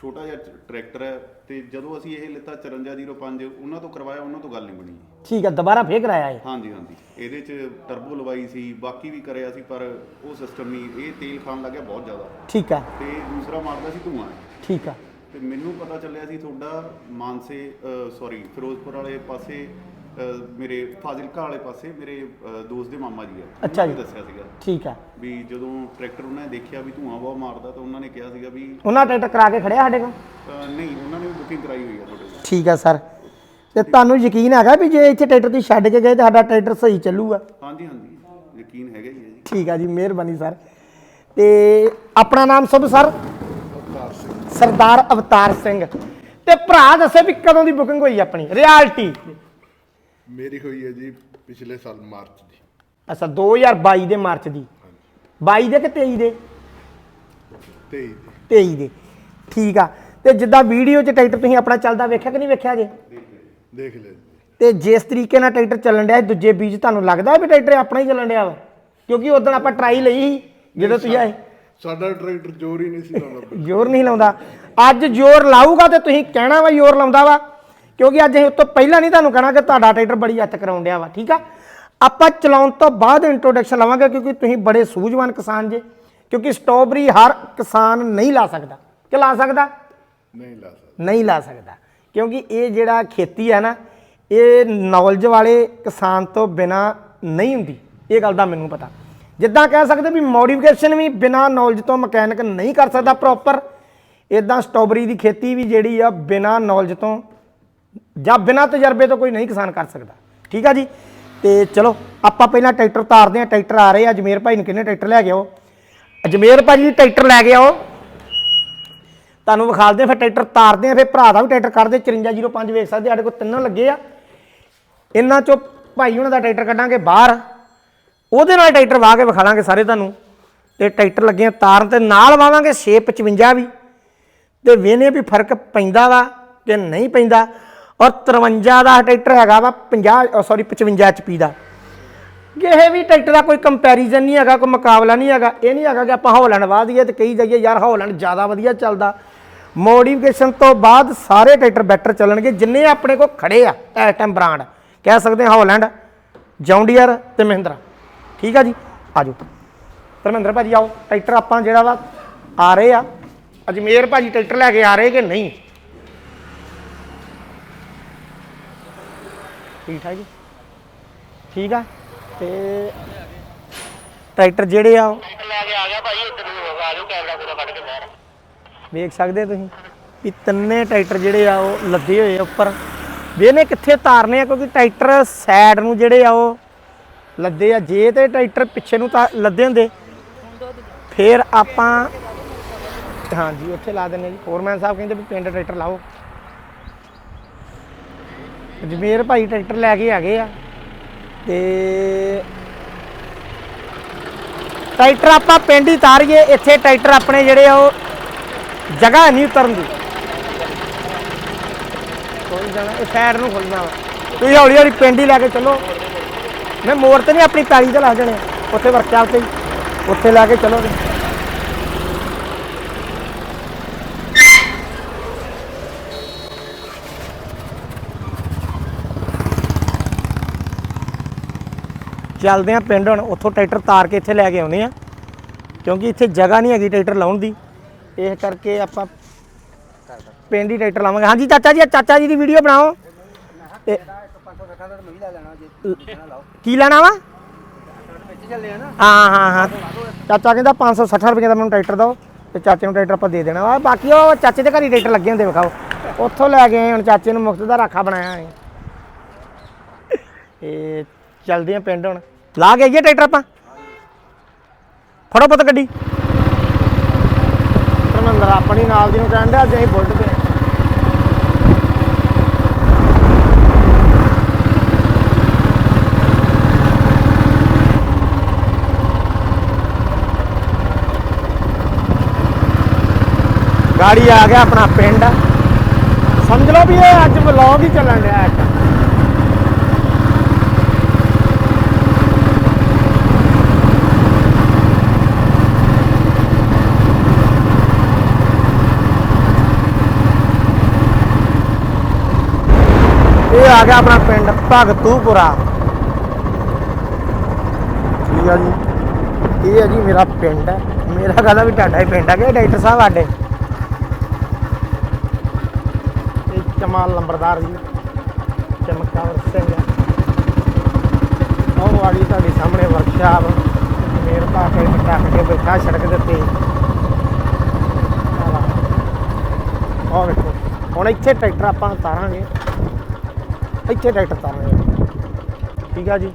S2: ਛੋਟਾ ਜਿਹਾ ਟਰੈਕਟਰ ਹੈ ਤੇ ਜਦੋਂ ਅਸੀਂ ਇਹ ਲਿੱਤਾ 5405 ਉਹਨਾਂ ਤੋਂ ਕਰਵਾਇਆ ਉਹਨਾਂ ਤੋਂ ਗੱਲ ਨਹੀਂ ਬਣੀ।
S1: ਠੀਕ ਹੈ ਦੁਬਾਰਾ ਫੇਰ ਕਰਾਇਆ ਇਹ?
S2: ਹਾਂਜੀ ਹਾਂਜੀ। ਇਹਦੇ 'ਚ ਟਰਬੋ ਲਵਾਈ ਸੀ ਬਾਕੀ ਵੀ ਕਰਿਆ ਸੀ ਪਰ ਉਹ ਸਿਸਟਮ ਨਹੀਂ ਇਹ ਤੇਲ ਖਾਣ ਲੱਗਿਆ ਬਹੁਤ ਜ਼ਿਆਦਾ।
S1: ਠੀਕ ਹੈ।
S2: ਤੇ ਦੂਸਰਾ ਮਾਰਦਾ ਸੀ ਧੂਆਂ।
S1: ਠੀਕ ਹੈ।
S2: ਤੇ ਮੈਨੂੰ ਪਤਾ ਚੱਲਿਆ ਸੀ ਤੁਹਾਡਾ ਮਾਨਸੇ ਸੌਰੀ ਫਿਰੋਜ਼ਪੁਰ ਵਾਲੇ ਪਾਸੇ ਮੇਰੇ ਫਾਜ਼ਿਲਕਾ ਵਾਲੇ ਪਾਸੇ ਮੇਰੇ ਦੋਸਤ ਦੇ ਮਾਮਾ ਜੀ ਆ।
S1: ਅੱਛਾ ਜੀ।
S2: ਦੱਸਿਆ ਸੀਗਾ
S1: ਠੀਕ ਹੈ।
S2: ਵੀ ਜਦੋਂ ਟਰੈਕਟਰ ਉਹਨਾਂ ਨੇ ਦੇਖਿਆ ਵੀ ਧੂਆਂ ਬਹੁਤ ਮਾਰਦਾ ਤਾਂ ਉਹਨਾਂ ਨੇ ਕਿਹਾ ਸੀਗਾ ਵੀ
S1: ਉਹਨਾਂ ਟਰੈਕਟਰ ਕਰਾ ਕੇ ਖੜਿਆ ਸਾਡੇ ਕੋਲ?
S2: ਨਹੀਂ ਉਹਨਾਂ ਨੇ ਬੁਕਿੰਗ ਕਰਾਈ ਹੋਈ ਆ ਤੁਹਾਡੇ ਕੋਲ
S1: ਠੀਕ ਹੈ ਸਰ। ਤੇ ਤੁਹਾਨੂੰ ਯਕੀਨ ਹੈਗਾ ਵੀ ਜੇ ਇੱਥੇ ਟਰੈਕਟਰ ਤੁਸੀਂ ਛੱਡ ਕੇ ਗਏ ਤਾਂ ਸਾਡਾ ਟਰੈਕਟਰ ਸਹੀ ਚੱਲੂਗਾ?
S2: ਹਾਂਜੀ ਹਾਂਜੀ। ਯਕੀਨ ਹੈਗਾ ਹੀ ਹੈ ਜੀ।
S1: ਠੀਕ ਆ ਜੀ ਮਿਹਰਬਾਨੀ ਸਰ। ਤੇ ਆਪਣਾ ਨਾਮ ਸਭ ਸਰ? ਸਰਦਾਰ ਅਵਤਾਰ ਸਿੰਘ। ਤੇ ਭਰਾ ਦੱਸੇ ਵੀ ਕਦੋਂ ਦੀ ਬੁਕਿੰਗ ਹੋਈ ਆਪਣੀ? ਰਿਐਲਿਟੀ
S6: ਮੇਰੀ ਹੋਈ ਹੈ ਜੀ ਪਿਛਲੇ ਸਾਲ ਮਾਰਚ ਦੀ।
S1: ਅੱਛਾ 2022 ਦੇ ਮਾਰਚ ਦੀ। 22 ਦੇ ਕਿ 23 ਦੇ?
S6: 23 ਦੀ।
S1: 23 ਦੇ। ਠੀਕ ਆ। ਤੇ ਜਿੱਦਾਂ ਵੀਡੀਓ 'ਚ ਟਰੈਕਟਰ ਤੁਸੀਂ ਆਪਣਾ ਚੱਲਦਾ ਵੇਖਿਆ ਕਿ ਨਹੀਂ ਵੇਖਿਆ ਜੇ?
S6: ਦੇਖ ਲੈ ਜੀ
S1: ਤੇ ਜਿਸ ਤਰੀਕੇ ਨਾਲ ਟਰੈਕਟਰ ਚੱਲਣ ਡਿਆ ਦੂਜੇ ਬੀਜ ਤੁਹਾਨੂੰ ਲੱਗਦਾ ਵੀ ਟਰੈਕਟਰ ਆਪਣਾ ਹੀ ਚੱਲਣ ਡਿਆ ਵਾ? ਕਿਉਂਕਿ ਉਦੋਂ ਆਪਾਂ ਟਰਾਈ ਲਈ ਸੀ ਜਦੋਂ ਤੁਸੀਂ ਆਏ।
S6: ਸਾਡਾ ਟਰੈਕਟਰ ਜ਼ੋਰ ਹੀ ਨਹੀਂ ਸੀ ਲਾਉਂਦਾ
S1: ਜ਼ੋਰ ਨਹੀਂ ਲਾਉਂਦਾ। ਅੱਜ ਜ਼ੋਰ ਲਾਊਗਾ ਤੇ ਤੁਸੀਂ ਕਹਿਣਾ ਵਾ ਜ਼ੋਰ ਲਾਉਂਦਾ ਵਾ। ਕਿਉਂਕਿ ਅੱਜ ਅਸੀਂ ਉਸ ਤੋਂ ਪਹਿਲਾਂ ਨਹੀਂ ਤੁਹਾਨੂੰ ਕਹਿਣਾ ਕਿ ਤੁਹਾਡਾ ਟਰੈਕਟਰ ਬੜੀ ਹੱਥ ਕਰਾਉਣ ਡਿਆ ਵਾ ਠੀਕ ਆ? ਆਪਾਂ ਚਲਾਉਣ ਤੋਂ ਬਾਅਦ ਇੰਟਰੋਡਕਸ਼ਨ ਲਵਾਂਗੇ ਕਿਉਂਕਿ ਤੁਸੀਂ ਬੜੇ ਸੂਝਵਾਨ ਕਿਸਾਨ ਜੇ ਕਿਉਂਕਿ ਸਟ੍ਰਾਬੇਰੀ ਹਰ ਕਿਸਾਨ ਨਹੀਂ ਲਾ ਸਕਦਾ। ਕਿ ਲਾ ਸਕਦਾ?
S6: ਨਹੀਂ ਲਾ ਸਕਦਾ।
S1: ਨਹੀਂ ਲਾ ਸਕਦਾ। ਕਿਉਂਕਿ ਇਹ ਜਿਹੜਾ ਖੇਤੀ ਹੈ ਨਾ ਇਹ ਨੌਲੇਜ ਵਾਲੇ ਕਿਸਾਨ ਤੋਂ ਬਿਨਾ ਨਹੀਂ ਹੁੰਦੀ। ਇਹ ਗੱਲ ਦਾ ਮੈਨੂੰ ਪਤਾ। ਜਿੱਦਾਂ ਕਹਿ ਸਕਦੇ ਵੀ ਮੋਡੀਫਿਕੇਸ਼ਨ ਵੀ ਬਿਨਾ ਨੌਲੇਜ ਤੋਂ ਮਕੈਨਿਕ ਨਹੀਂ ਕਰ ਸਕਦਾ ਪ੍ਰੋਪਰ ਇਦਾਂ ਸਟ੍ਰਾਬੇਰੀ ਦੀ ਖੇਤੀ ਵੀ ਜਿਹੜੀ ਆ ਬਿਨਾ ਨੌਲੇਜ ਤੋਂ ਜਾਂ ਬਿਨਾਂ ਤਜਰਬੇ ਤੋਂ ਕੋਈ ਨਹੀਂ ਕਿਸਾਨ ਕਰ ਸਕਦਾ। ਠੀਕ ਆ ਜੀ? ਤੇ ਚਲੋ, ਆਪਾਂ ਪਹਿਲਾਂ ਟਰੈਕਟਰ ਤਾਰਦੇ ਆ ਟਰੈਕਟਰ ਆ ਰਹੇ ਆ। ਅਜਮੇਰ ਭਾਈ ਨੂੰ ਕਿੰਨੇ ਟਰੈਕਟਰ ਲੈ ਕੇ ਆਓ? ਅਜਮੇਰ ਭਾਈ ਜੀ, ਟਰੈਕਟਰ ਲੈ ਕੇ ਆਓ। ਤੁਹਾਨੂੰ ਵਿਖਾਲਦੇ ਆ ਫਿਰ ਟਰੈਕਟਰ ਤਾਰਦੇ ਆ ਫਿਰ ਭਰਾ ਦਾ ਵੀ ਟਰੈਕਟਰ ਕੱਢਦੇ 5405 ਵੇਖ ਸਕਦੇ, ਸਾਡੇ ਕੋਲ ਤਿੰਨੋਂ ਲੱਗੇ ਆ। ਇਹਨਾਂ ਚੋਂ ਭਾਈ ਉਹਨਾਂ ਦਾ ਟਰੈਕਟਰ ਕੱਢਾਂਗੇ ਬਾਹਰ। ਉਹਦੇ ਨਾਲ ਟਰੈਕਟਰ ਵਾਹ ਕੇ ਵਿਖਾਲਾਂਗੇ ਸਾਰੇ ਤੁਹਾਨੂੰ। ਤੇ ਟਰੈਕਟਰ ਲੱਗੇ ਆ ਤਾਰਨ ਤੇ ਨਾਲ ਵਾਵਾਂਗੇ 655 ਵੀ। ਤੇ ਵੇਨੇ ਵੀ ਫ਼ਰਕ ਪੈਂਦਾ ਵਾ ਕਿ ਨਹੀਂ ਪੈਂਦਾ। ਔਰ 53 ਦਾ ਟਰੈਕਟਰ ਹੈਗਾ ਵਾ 50 ਸੌਰੀ 55 ਐਚਪੀ ਦਾ। ਇਹ ਵੀ ਟਰੈਕਟਰ ਦਾ ਕੋਈ ਕੰਪੈਰੀਜ਼ਨ ਨਹੀਂ ਹੈਗਾ, ਕੋਈ ਮੁਕਾਬਲਾ ਨਹੀਂ ਹੈਗਾ। ਇਹ ਨਹੀਂ ਹੈਗਾ ਕਿ ਆਪਾਂ ਹੌਲੈਂਡ ਵਾਹ ਦਈਏ ਤੇ ਕਹੀ ਜਾਈਏ, ਯਾਰ ਹੌਲੈਂਡ ਜ਼ਿਆਦਾ ਵਧੀਆ ਚੱਲਦਾ। ਮੋਡੀਫਿਕੇਸ਼ਨ ਤੋਂ ਬਾਅਦ ਸਾਰੇ ਟਰੈਕਟਰ ਬੈਟਰ ਚੱਲਣਗੇ, ਜਿੰਨੇ ਆਪਣੇ ਕੋਲ ਖੜੇ ਆ, ਇਸ ਟਾਈਮ ਬ੍ਰਾਂਡ ਕਹਿ ਸਕਦੇ ਹਾਂ ਹੌਲੈਂਡ ਜੌਂਡੀਅਰ ਤੇ ਮਹਿੰਦਰਾ। ਠੀਕ ਆ ਜੀ? ਆਜੋ। ਧਰਮਿੰਦਰ ਭਾਜੀ, ਆਓ। ਟਰੈਕਟਰ ਆਪਾਂ ਜਿਹੜਾ ਵਾ ਆ ਰਹੇ ਆ। ਅਜਮੇਰ ਭਾਜੀ, ਟਰੈਕਟਰ ਲੈ ਕੇ ਆ ਰਹੇ ਕਿ ਨਹੀਂ? ਠੀਕ ਠਾਕ ਜੀ? ਠੀਕ ਆ? ਤੇ ਟਰੈਕਟਰ ਜਿਹੜੇ ਆ
S7: ਲੈ ਕੇ ਆ ਗਿਆ ਭਾਈ ਇੱਧਰ ਨੂੰ ਆ ਜਾਓ ਕੈਮਰਾ ਕੋਲ ਕੱਢ ਕੇ ਬਾਹਰ।
S1: ਵੇਖ ਸਕਦੇ ਤੁਸੀਂ ਵੀ ਤਿੰਨੇ ਟਰੈਕਟਰ ਜਿਹੜੇ ਆ ਉਹ ਲੱਦੇ ਹੋਏ ਆ ਉੱਪਰ। ਵੀ ਇਹਨੇ ਕਿੱਥੇ ਤਾਰਨੇ ਆ? ਕਿਉਂਕਿ ਟਰੈਕਟਰ ਸਾਈਡ ਨੂੰ ਜਿਹੜੇ ਆ ਉਹ ਲੱਦੇ ਆ। ਜੇ ਤੇ ਟਰੈਕਟਰ ਪਿੱਛੇ ਨੂੰ ਤਾਂ ਲੱਦੇ ਹੁੰਦੇ। ਫਿਰ ਆਪਾਂ ਹਾਂਜੀ ਉੱਥੇ ਲਾ ਦਿੰਨੇ ਜੀ। ਫੋਰਮੈਨ ਸਾਹਿਬ ਕਹਿੰਦੇ ਵੀ ਪਿੰਡ ਟਰੈਕਟਰ ਲਾਓ। ਜਮੇਰ ਭਾਈ ਟਰੈਕਟਰ ਲੈ ਕੇ ਹੈਗੇ ਆ ਤੇ ਟਰੈਕਟਰ ਆਪਾਂ ਪਿੰਡ ਹੀ ਤਾਰੀਏ, ਇੱਥੇ ਟਰੈਕਟਰ ਆਪਣੇ ਜਿਹੜੇ ਆ ਉਹ ਜਗ੍ਹਾ ਨਹੀਂ ਉਤਰਨ ਦੀ। ਕੋਈ ਜਾਣਾ ਇਹ ਸਾਈਡ ਨੂੰ ਖੁੱਲਣਾ ਵਾ। ਤੁਸੀਂ ਹੌਲੀ ਹੌਲੀ ਪਿੰਡ ਹੀ ਲੈ ਕੇ ਚੱਲੋ। ਮੈਂ ਮੋੜ ਤੇ ਨਹੀਂ, ਆਪਣੀ ਪੈਲੀ ਤੇ ਲਾ ਦੇਣੇ ਉੱਥੇ ਵਰਕਸ਼ਾਪ ਤੇ ਉੱਥੇ ਲੈ ਕੇ ਚਲੋਗੇ ਚੱਲਦੇ ਆ ਪਿੰਡ ਹੁਣ, ਉੱਥੋਂ ਟਰੈਕਟਰ ਤਾਰ ਕੇ ਇੱਥੇ ਲੈ ਕੇ ਆਉਂਦੇ ਆ। ਕਿਉਂਕਿ ਇੱਥੇ ਜਗ੍ਹਾ ਨਹੀਂ ਹੈਗੀ ਟਰੈਕਟਰ ਲਾਉਣ ਦੀ। ਇਸ ਕਰਕੇ ਆਪਾਂ ਪਿੰਡ ਹੀ ਟਰੈਕਟਰ ਲਾਵਾਂਗੇ। ਹਾਂਜੀ, ਚਾਚਾ ਜੀ ਚਾਚਾ ਜੀ ਦੀ ਵੀਡੀਓ ਬਣਾਓ। ਕੀ ਲੈਣਾ ਵਾ? ਹਾਂ ਹਾਂ ਹਾਂ। ਚਾਚਾ ਕਹਿੰਦਾ 560 ਰੁਪਏ ਦਾ ਮੈਨੂੰ ਟਰੈਕਟਰ ਦਿਓ। ਤੇ ਚਾਚੇ ਨੂੰ ਟਰੈਕਟਰ ਆਪਾਂ ਦੇ ਦੇਣਾ ਵਾ। ਬਾਕੀ ਉਹ ਚਾਚੇ ਦੇ ਘਰ ਹੀ ਟਰੈਕਟਰ ਲੱਗੇ ਹੁੰਦੇ ਵਿਖਾਓ। ਉੱਥੋਂ ਲੈ ਗਏ ਹੁਣ ਚਾਚੇ ਨੂੰ ਮੁਫਤ ਦਾ ਰਾਖਾ ਬਣਾਇਆ ਹੈ ਇਹ ਚੱਲਦੇ ਆ ਪਿੰਡ ਹੁਣ। ਲਾ ਕੇ ਆਈਏ ਟਰੈਕਟਰ ਆਪਾਂ। ਫੜੋ ਪੁੱਤ ਗੱਡੀ। ਧਰਮਿੰਦਰ ਆਪਣੀ ਨਾਲ ਦੀ ਨੂੰ ਕਹਿਣ ਡਿਆ, ਅੱਜ ਅਸੀਂ ਬੁਲਟ ਤੇ। ਗਾੜੀ ਆ ਗਿਆ ਆਪਣਾ ਪਿੰਡ। ਸਮਝ ਲਓ ਵੀ ਇਹ ਅੱਜ ਵਲੌਗ ਹੀ ਚੱਲਣ ਡਿਆ ਇੱਕ ਆ ਗਿਆ ਆਪਣਾ ਪਿੰਡ ਭਗਤੂਪੁਰਾ। ਠੀਕ ਆ ਜੀ। ਇਹ ਹੈ ਜੀ ਮੇਰਾ ਪਿੰਡ ਹੈ। ਮੇਰਾ ਕਹਦਾ ਵੀ ਤੁਹਾਡਾ ਹੀ ਪਿੰਡ ਹੈ ਕਿ ਡਾਕਟਰ ਸਾਹਿਬ ਸਾਡੇ? ਇਹ ਕਮਾਲ ਲੰਬਰਦਾਰ ਜੀ। ਚਮਕਦਾਰ ਸਿੰਘ ਉਹ ਵਾਲੀ ਤੁਹਾਡੇ ਸਾਹਮਣੇ ਵਰਕਸ਼ਾਪ ਮੇਰ ਪਾ ਕੇ ਟੱਕ ਕੇ ਬੈਠਾ ਸੜਕ ਦੇ ਉੱਤੇ। ਆਹ ਵੇਖੋ। ਹੁਣ ਇੱਥੇ ਟਰੈਕਟਰ ਆਪਾਂ ਉਤਾਰਾਂਗੇ। ਇੱਥੇ ਟਰੈਕਟਰ ਉਤਾਰਾਂਗੇ ਠੀਕ ਆ ਜੀ?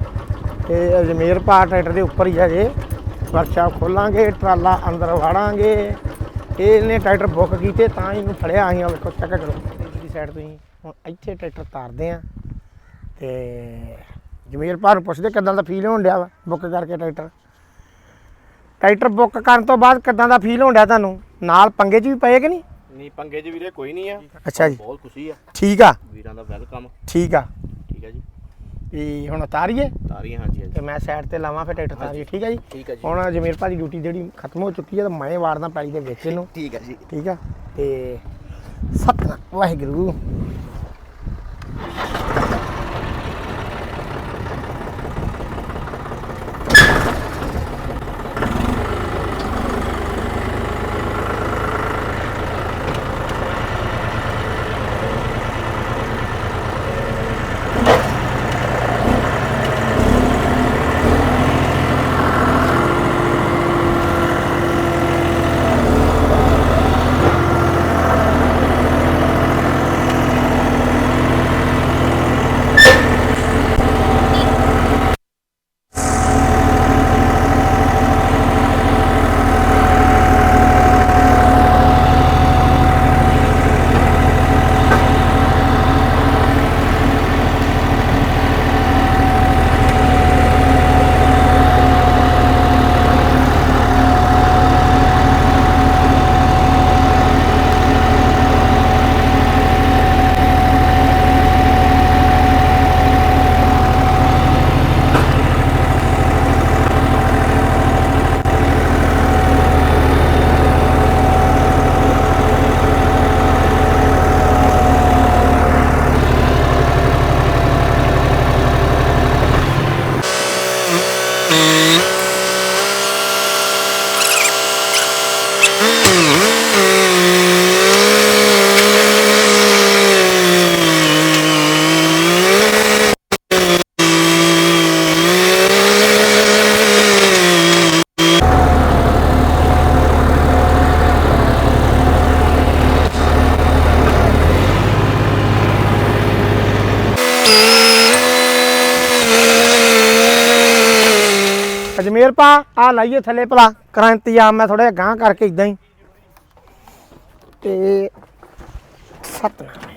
S1: ਤੇ ਅਜਮੇਰ ਪਾ ਟਰੈਕਟਰ ਦੇ ਉੱਪਰ ਹੀ ਹੈ ਜੇ। ਵਰਕਸ਼ਾਪ ਖੋਲਾਂਗੇ, ਟਰਾਲਾ ਅੰਦਰ ਵਾੜਾਂਗੇ। ਇਹਨੇ ਟਰੈਕਟਰ ਬੁੱਕ ਕੀਤੇ, ਤਾਂ ਹੀ ਇਹਨੂੰ ਫੜਿਆ ਅਸੀਂ। ਆ ਵੇਖੋ ਚੈੱਕ ਕਰੋ। ਦੀ ਸਾਈਡ ਤੁਸੀਂ ਹੁਣ ਇੱਥੇ ਟਰੈਕਟਰ ਤਾਰਦੇ ਆ। ਤੇ ਜਮੀਰ ਭਾ ਨੂੰ ਪੁੱਛਦੇ ਕਿਦਾਂ ਦਾ ਫੀਲ ਹੋਣ ਡਿਆ ਵਾ, ਬੁੱਕ ਕਰਕੇ ਟਰੈਕਟਰ। ਟਰੈਕਟਰ ਬੁੱਕ ਕਰਨ ਤੋਂ ਬਾਅਦ ਕਿਦਾਂ ਦਾ ਫੀਲ ਹੋਣ ਡਿਆ ਤੁਹਾਨੂੰ? ਨਾਲ ਪੰਗੇ 'ਚ ਵੀ ਪਏ ਕਿ ਨਹੀਂ?
S8: ਨਹੀਂ ਪੰਗੇ 'ਚ ਵੀਰੇ ਕੋਈ ਨਹੀਂ ਆ।
S1: ਅੱਛਾ ਜੀ।
S8: ਬਹੁਤ ਖੁਸ਼ੀ ਆ।
S1: ਠੀਕ ਆ।
S8: ਵੀਰਾਂ ਦਾ ਵੈਲਕਮ।
S1: ਠੀਕ ਆ।
S8: ਠੀਕ ਆ ਜੀ।
S1: ਵੀ ਹੁਣ ਉਤਾਰੀਏ?
S8: ਤਾਰੀਆਂ ਹਾਂਜੀ ਹਾਂਜੀ।
S1: ਤੇ ਮੈਂ ਸਾਈਡ ਤੇ ਲਾਵਾਂ ਫਿਰ ਟਰੈਕਟਰ ਉਤਾਰੀਏ। ਠੀਕ ਆ ਜੀ?
S8: ਠੀਕ ਆ ਜੀ।
S1: ਹੁਣ ਜਮੀਰ ਭਾ ਦੀ ਡਿਊਟੀ ਜਿਹੜੀ ਖਤਮ ਹੋ ਚੁੱਕੀ ਹੈ ਤਾਂ ਮੈਂ ਵਾਰਦਾ ਪੈਲੀ ਦੇ ਵਿੱਚ ਇਹਨੂੰ।
S8: ਠੀਕ ਆ ਜੀ।
S1: ਠੀਕ ਆ। ਤੇ ਸਤਨਾਮ ਵਾਹਿਗੁਰੂ। ਅਜਮੇਰ ਪਾ ਆ ਲਾਈਏ ਥੱਲੇ ਭਲਾ, ਕਰਾਂ ਇੰਤਜ਼ਾਮ, ਮੈਂ ਥੋੜਾ ਗਾਂ ਕਰਕੇ ਇਦਾਂ ਹੀ। ਤੇ ਸਤਨਾਮ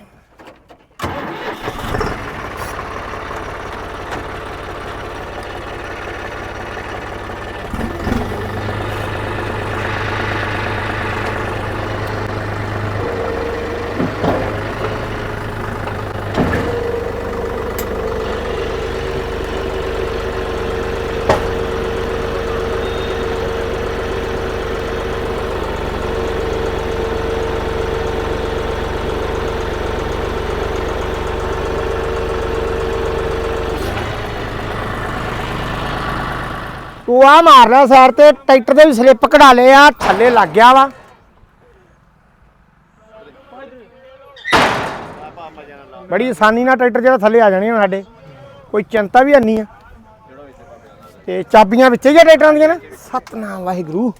S1: ਤੂੰ ਮਾਰ ਲਿਆ ਸਾਈਡ ਤੇ ਟਰੈਕਟਰ ਦੇ ਵੀ ਸਲਿੱਪ ਕਢਾ ਲਏ ਆ, ਥੱਲੇ ਲੱਗ ਗਿਆ ਵਾ। ਬੜੀ ਆਸਾਨੀ ਨਾਲ ਟਰੈਕਟਰ ਜਿਹੜਾ ਥੱਲੇ ਆ ਜਾਣੇ ਸਾਡੇ। ਕੋਈ ਚਿੰਤਾ ਵੀ ਨਹੀਂ ਆ। ਤੇ ਚਾਬੀਆਂ ਵਿੱਚ ਹੀ ਆ ਟਰੈਕਟਰਾਂ ਦੀਆਂ ਨਾ। ਸਤਨਾਮ ਵਾਹਿਗੁਰੂ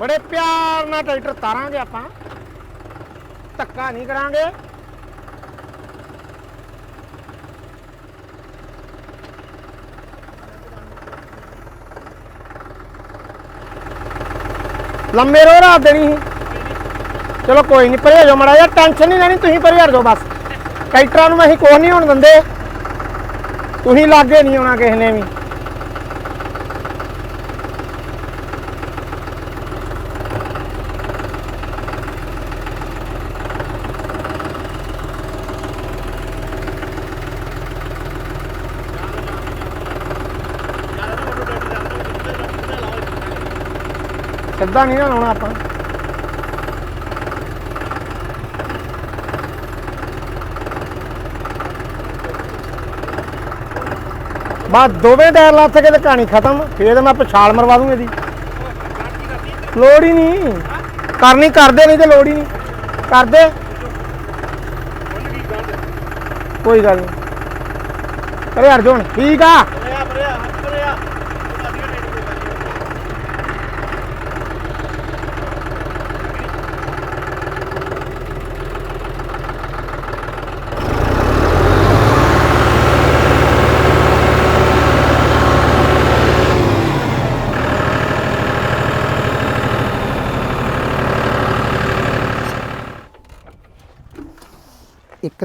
S1: ਬੜੇ ਪਿਆਰ ਨਾਲ ਟਰੈਕਟਰ ਤਾਰਾਂਗੇ ਆਪਾਂ। ਧੱਕਾ ਨਹੀਂ ਕਰਾਂਗੇ। ਲੰਮੇ ਰੋ ਰਾਤ ਦੇਣੀ ਸੀ। ਚਲੋ ਕੋਈ ਨਹੀਂ ਪਰੇ ਹੋ ਜਾਓ ਮੜਾ ਯਾਰ ਟੈਨਸ਼ਨ ਨਹੀਂ ਲੈਣੀ, ਤੁਸੀਂ ਪਰੇ ਹਟ ਜਾਓ ਬਸ। ਟਰੈਕਟਰਾਂ ਨੂੰ ਅਸੀਂ ਕੁਛ ਨਹੀਂ ਹੋਣ ਦਿੰਦੇ। ਤੁਸੀਂ ਲਾਗੇ ਨਹੀਂ ਆਉਣਾ ਕਿਸੇ ਨੇ ਵੀ। ਸਿੱਧਾ ਨਹੀਂ ਨਾ ਲਾਉਣਾ ਆਪਾਂ। ਬਸ ਦੋਵੇਂ ਟਾਇਰ ਲੱਥ ਕੇ ਤੇ ਕਹਾਣੀ ਖਤਮ, ਫੇਰ ਤਾਂ ਮੈਂ ਪਛਾਲ ਮਰਵਾ ਦੂੰ ਇਹਦੀ। ਲੋੜ ਹੀ ਨਹੀਂ। ਕਰਨੀ ਕਰਦੇ ਨਹੀਂ ਤੇ ਲੋੜ ਹੀ ਨਹੀਂ। ਕਰਦੇ? ਕੋਈ ਗੱਲ ਨਹੀਂ। ਕਰੇ ਅਰਜੁਨ, ਠੀਕ ਆ?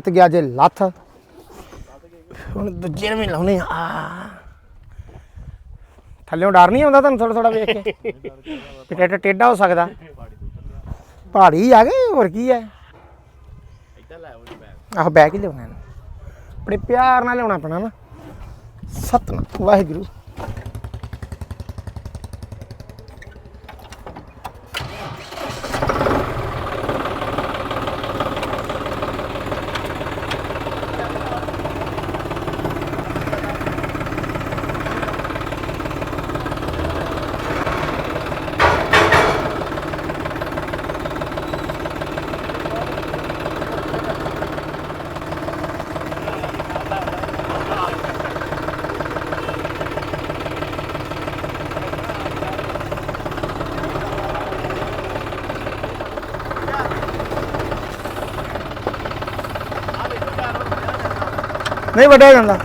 S1: ਇੱਕ ਗਿਆ ਜੇ ਲੱਥ। ਹੁਣ ਦੂਜੇ ਨੂੰ ਵੀ ਲਾਉਣੇ ਆ। ਥੱਲੇੋਂ ਡਰ ਨਹੀਂ ਆਉਂਦਾ ਤੁਹਾਨੂੰ ਥੋੜਾ ਥੋੜਾ ਵੇਖ ਕੇ? ਵੀ ਟੇਡਾ ਹੋ ਸਕਦਾ। ਪਹਾੜੀ ਆ ਗਏ, ਹੋਰ ਕੀ ਹੈ? ਆਹ, ਬੈਗ ਹੀ ਲਿਆਉਣਾ ਬੜੇ ਪਿਆਰ ਨਾਲ ਲਿਆਉਣਾ ਪੈਣਾ ਨਾ। ਸਤਨਾਮ, ਵਾਹਿਗੁਰੂ। ਨਹੀਂ ਵੱਡਾ ਹੋ ਜਾਂਦਾ।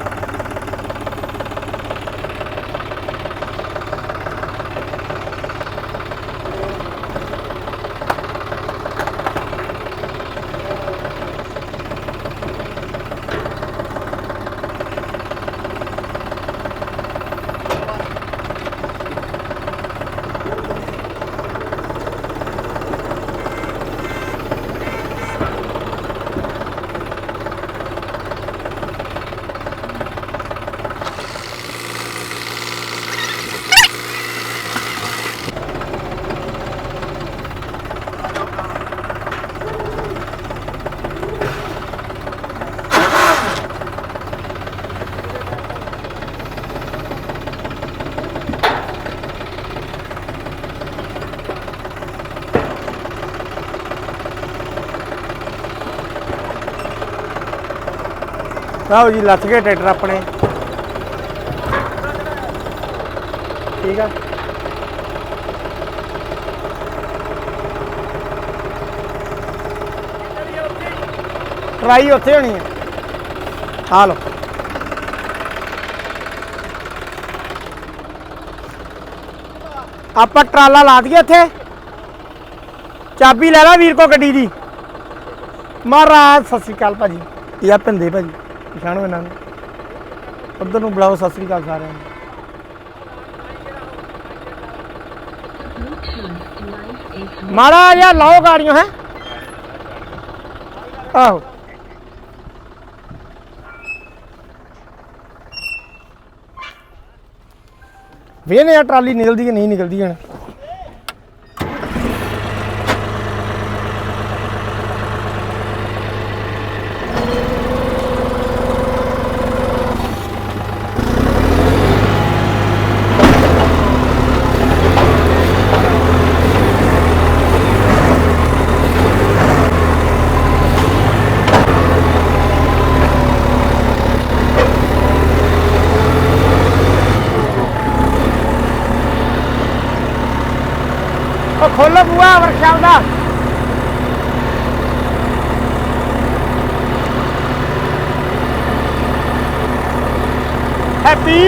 S1: ਆਓ ਜੀ, ਲੱਥ ਗਏ ਟਰੈਕਟਰ ਆਪਣੇ। ਠੀਕ ਆ। ਟਰਾਈ ਉੱਥੇ ਹੋਣੀ ਹੈ ਆ ਲਓ। ਆਪਾਂ ਟਰਾਲਾ ਲਾ ਦਈਏ ਇੱਥੇ। ਚਾਬੀ ਲੈ ਲੈ ਵੀਰ ਕੋ ਗੱਡੀ ਦੀ। ਮਹਾਰਾਜ, ਸਤਿ ਸ੍ਰੀ ਅਕਾਲ ਭਾਜੀ। ਇਹ ਆ ਭਿੰਦੇ ਭਾਜੀ। ਪਛਾਣੋ ਇਹਨਾਂ ਨੂੰ। ਉੱਧਰ ਨੂੰ ਬੁਲਾਓ, ਸਤਿ ਸ੍ਰੀ ਅਕਾਲ ਸਾਰਿਆਂ ਨੂੰ। ਮਾੜਾ ਜਿਹਾ ਲਾਓ ਗਾੜੀਆਂ, ਹੈ। ਆਹੋ। ਵੇਨੇ ਆ ਟਰਾਲੀ ਨਿਕਲਦੀ ਕਿ ਨਹੀਂ ਨਿਕਲਦੀ ਹਣ। ਉਹ ਖੋਲੋ ਬੂਆ ਵਰਕਸ਼ਾਪ ਦਾ ਹੈਪੀ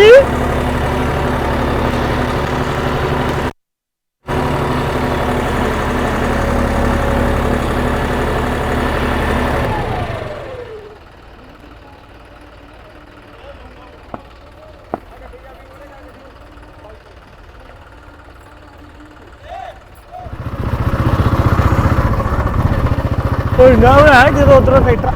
S1: ਕੋਈ ਨਾ ਹੋਣਾ ਜਦੋਂ ਉਧਰੋਂ ਟਰੈਕਟਰ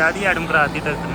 S9: 50 ਦੀ ਐਡਮ ਕਰਾਤੀ ਟਰੈਕਟਰ